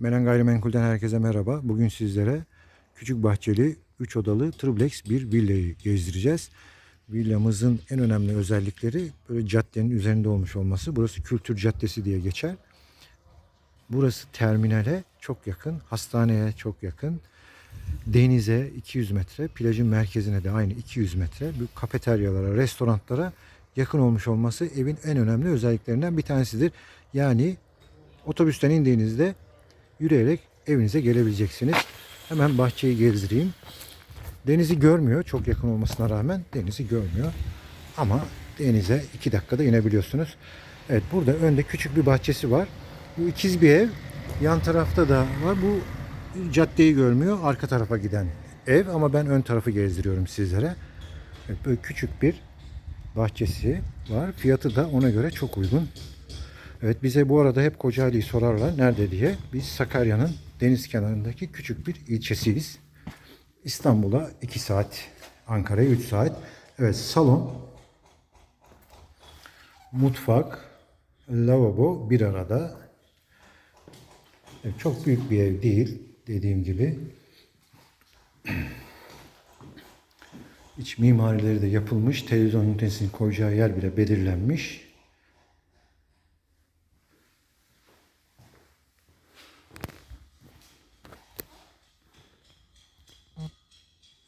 Melen Gayrimenkul'den herkese merhaba. Bugün sizlere küçük bahçeli 3 odalı triplex bir villayı gezdireceğiz. Villamızın en önemli özellikleri böyle caddenin üzerinde olmuş olması. Burası Kültür Caddesi diye geçer. Burası terminale çok yakın, hastaneye çok yakın. Denize 200 metre, plajın merkezine de aynı 200 metre. Bu kafeteryalara, restoranlara yakın olmuş olması evin en önemli özelliklerinden bir tanesidir. Yani otobüsten indiğinizde yürüyerek evinize gelebileceksiniz. Hemen bahçeyi gezdireyim. Denizi görmüyor. Çok yakın olmasına rağmen denizi görmüyor. Ama denize 2 dakikada inebiliyorsunuz. Evet burada önde küçük bir bahçesi var. Bu ikiz bir ev. Yan tarafta da var. Bu caddeyi görmüyor. Arka tarafa giden ev ama ben ön tarafı gezdiriyorum sizlere. Evet, böyle küçük bir bahçesi var. Fiyatı da ona göre çok uygun. Evet bize bu arada hep Kocaeli'yi sorarlar nerede diye. Biz Sakarya'nın deniz kenarındaki küçük bir ilçesiyiz. İstanbul'a 2 saat, Ankara'ya 3 saat. Evet salon, mutfak, lavabo bir arada. Evet, çok büyük bir ev değil dediğim gibi. İç mimarileri de yapılmış. Televizyon ünitesini koyacağı yer bile belirlenmiş.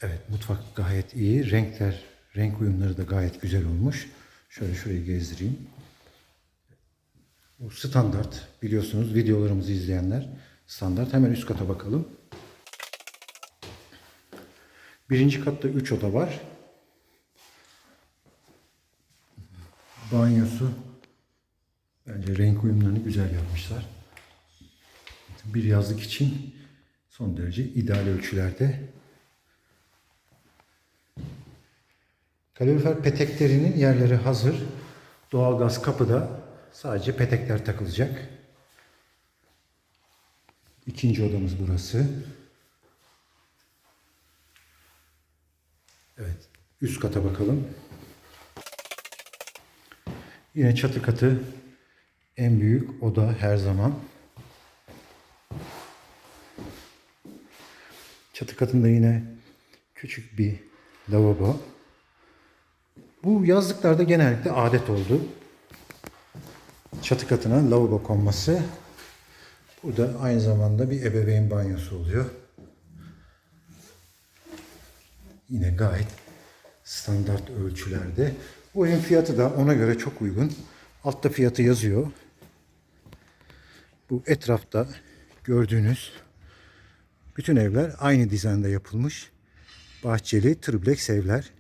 Evet mutfak gayet iyi. Renkler, renk uyumları da gayet güzel olmuş. Şöyle şurayı gezdireyim. Bu standart biliyorsunuz videolarımızı izleyenler standart. Hemen üst kata bakalım. Birinci katta 3 oda var. Banyosu bence renk uyumlarını güzel yapmışlar. Bir yazlık için son derece ideal ölçülerde. Kalorifer peteklerinin yerleri hazır. Doğalgaz kapıda sadece petekler takılacak. İkinci odamız burası. Evet, üst kata bakalım. Yine çatı katı en büyük oda her zaman. Çatı katında yine küçük bir lavabo. Bu yazlıklarda genellikle adet oldu. Çatı katına lavabo konması. Burada aynı zamanda bir ebeveyn banyosu oluyor. Yine gayet standart ölçülerde. Bu evin fiyatı da ona göre çok uygun. Altta fiyatı yazıyor. Bu etrafta gördüğünüz bütün evler aynı dizaynda yapılmış. Bahçeli triplex evler.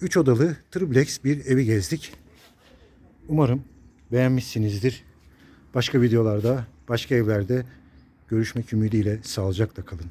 3 odalı triplex bir evi gezdik. Umarım beğenmişsinizdir. Başka videolarda, başka evlerde görüşmek ümidiyle sağlıcakla kalın.